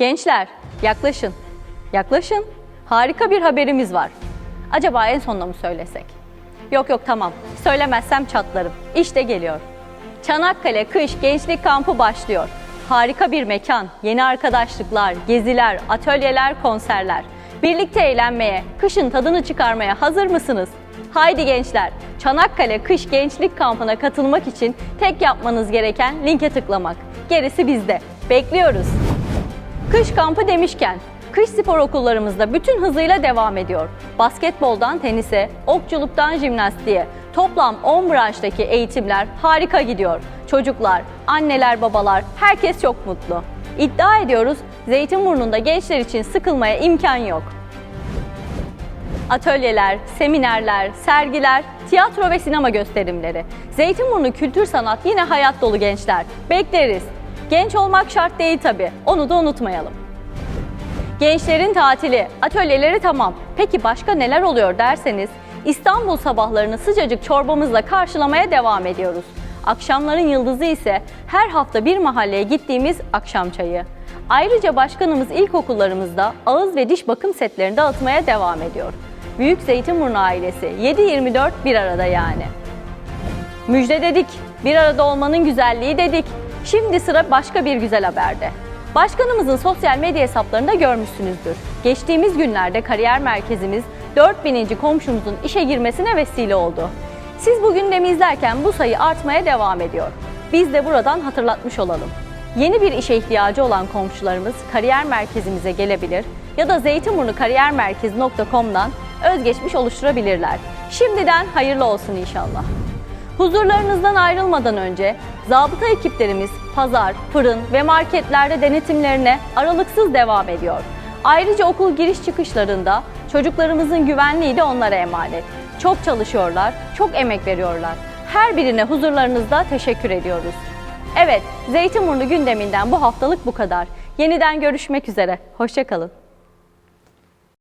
Gençler yaklaşın. Yaklaşın. Harika bir haberimiz var. Acaba en sonunda mı söylesek? Yok yok tamam. Söylemezsem çatlarım. İşte geliyor. Çanakkale Kış Gençlik Kampı başlıyor. Harika bir mekan, yeni arkadaşlıklar, geziler, atölyeler, konserler. Birlikte eğlenmeye, kışın tadını çıkarmaya hazır mısınız? Haydi gençler, Çanakkale Kış Gençlik Kampı'na katılmak için tek yapmanız gereken linke tıklamak. Gerisi bizde. Bekliyoruz. Kış kampı demişken, kış spor okullarımızda bütün hızıyla devam ediyor. Basketboldan tenise, okçuluktan jimnastiğe, toplam 10 branştaki eğitimler harika gidiyor. Çocuklar, anneler, babalar, herkes çok mutlu. İddia ediyoruz, Zeytinburnu'nda gençler için sıkılmaya imkan yok. Atölyeler, seminerler, sergiler, tiyatro ve sinema gösterimleri. Zeytinburnu Kültür Sanat yine hayat dolu gençler. Bekleriz. Genç olmak şart değil tabii. Onu da unutmayalım. Gençlerin tatili, atölyeleri tamam. Peki başka neler oluyor derseniz, İstanbul sabahlarını sıcacık çorbamızla karşılamaya devam ediyoruz. Akşamların yıldızı ise her hafta bir mahalleye gittiğimiz akşam çayı. Ayrıca başkanımız ilkokullarımızda ağız ve diş bakım setlerini dağıtmaya devam ediyor. Büyük Zeytinburnu ailesi 7-24 bir arada yani. Müjde dedik, bir arada olmanın güzelliği dedik. Şimdi sıra başka bir güzel haberde. Başkanımızın sosyal medya hesaplarında görmüşsünüzdür. Geçtiğimiz günlerde kariyer merkezimiz 4000. komşumuzun işe girmesine vesile oldu. Siz bu gündemi izlerken bu sayı artmaya devam ediyor. Biz de buradan hatırlatmış olalım. Yeni bir işe ihtiyacı olan komşularımız kariyer merkezimize gelebilir ya da zeytinburnukariyermerkezi.com'dan özgeçmiş oluşturabilirler. Şimdiden hayırlı olsun inşallah. Huzurlarınızdan ayrılmadan önce zabıta ekiplerimiz pazar, fırın ve marketlerde denetimlerine aralıksız devam ediyor. Ayrıca okul giriş çıkışlarında çocuklarımızın güvenliği de onlara emanet. Çok çalışıyorlar, çok emek veriyorlar. Her birine huzurlarınızda teşekkür ediyoruz. Evet, Zeytinburnu gündeminden bu haftalık bu kadar. Yeniden görüşmek üzere. Hoşçakalın.